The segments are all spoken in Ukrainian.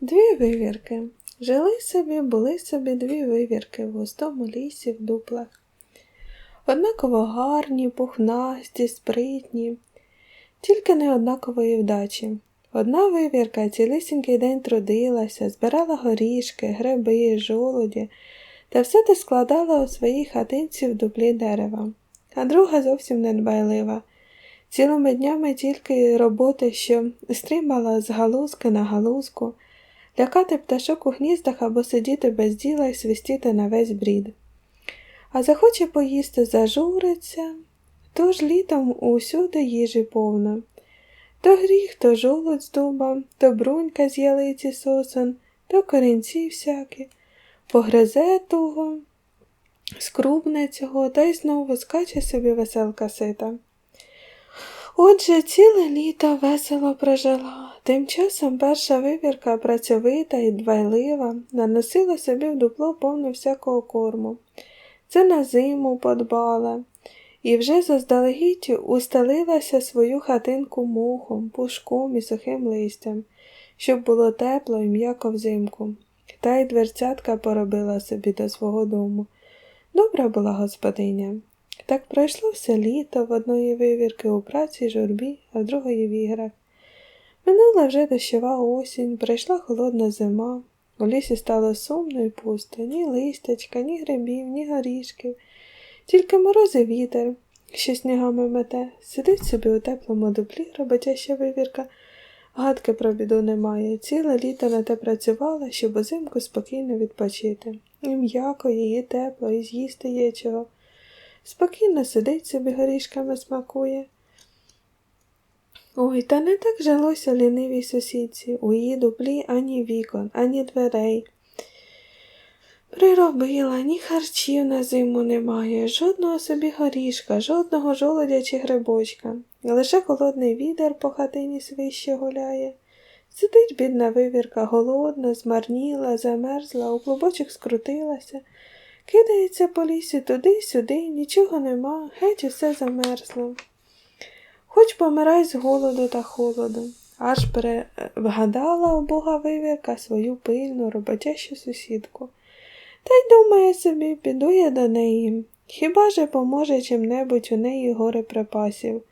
Дві вивірки. Жили собі, були собі дві вивірки в густому лісі в дуплах. Однаково гарні, пухнасті, спритні, тільки не однакової вдачі. Одна вивірка цілісінький день трудилася, збирала горішки, гриби, жолуді та все те складала у своїй хатинці в дуплі дерева, а друга зовсім недбайлива. Цілими днями тільки роботи, що стрімала з галузки на галузку, лякати пташок у гніздах або сидіти без діла і свистіти на весь брід. А захоче поїсти зажуриться, тож літом усюди їжі повно. То гріх, то жолудь з дуба, то брунька з ялиці сосон, то корінці всякі, погризе туго, скрубне цього, та й знову скаче собі веселка сита. Отже, ціле літо весело прожила. Тим часом перша вивірка, працьовита і дбайлива, наносила собі в дупло повно всякого корму. Це на зиму подбала, і вже заздалегідь устелилася свою хатинку мухом, пушком і сухим листям, щоб було тепло і м'яко взимку. Та й дверцятка поробила собі до свого дому. Добра була господиня. Так пройшло все літо в одної вивірки у праці журбі, а в другої в іграх. Минула вже дощова осінь, прийшла холодна зима. У лісі стало сумно і пусто, ні листячка, ні грибів, ні горішків, тільки мороз і вітер, що снігами мете, сидить собі у теплому дуплі, роботяща вивірка, гадки про біду немає. Ціле літо на те працювала, щоб узимку спокійно відпочити. І м'яко, її тепло, і з'їсти є чого. Спокійно сидить собі горішками смакує. Ой, та не так жилося лінивій сусідці, у її дуплі ані вікон, ані дверей. Приробила, ні харчів на зиму немає, жодного собі горішка, жодного жолодя чи грибочка. Лише холодний відер по хатині свище гуляє. Сидить бідна вивірка, голодна, змарніла, замерзла, у клубочок скрутилася. Кидається по лісі туди-сюди, нічого нема, геть усе замерзло. Хоч помирай з голоду та холоду, аж перевгадала убога вивірка свою пильну, роботящу сусідку. Та й думає собі, піду я до неї. Хіба же поможе чим-небудь у неї горе припасів,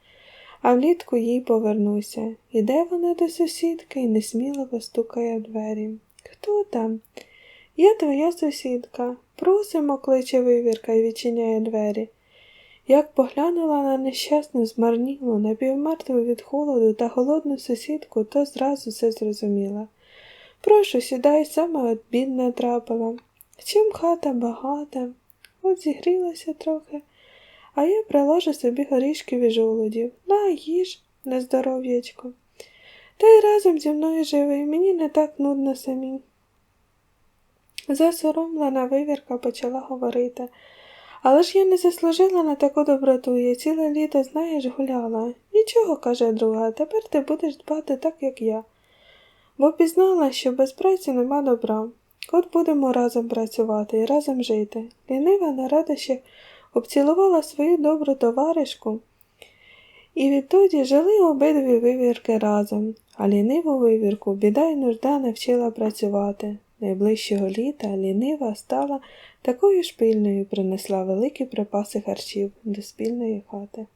а влітку їй повернуся. Іде вона до сусідки і несміливо стукає в двері. Хто там? Я твоя сусідка. Просимо, кличе вивірка і відчиняє двері. Як поглянула на нещасну, змарнілу, напівмертву від холоду та голодну сусідку, то зразу все зрозуміла. Прошу, сідай, саме от бідна трапила. Чим хата багата, от зігрілася трохи, а я приложу собі горішків і жолудів. На, їж, на здоров'ячко. Та й разом зі мною живи, мені не так нудно самі. Засоромлена вивірка почала говорити. Але ж я не заслужила на таку доброту, я ціле літо, знаєш, гуляла. Нічого, каже друга, тепер ти будеш дбати так, як я. Бо пізнала, що без праці нема добра. От будемо разом працювати і разом жити. Лінива на радощі обцілувала свою добру товаришку, і відтоді жили обидві вивірки разом, а ліниву вивірку біда й нужда навчила працювати. Найближчого літа лінива стала такою ж пильною принесла великі припаси харчів до спільної хати.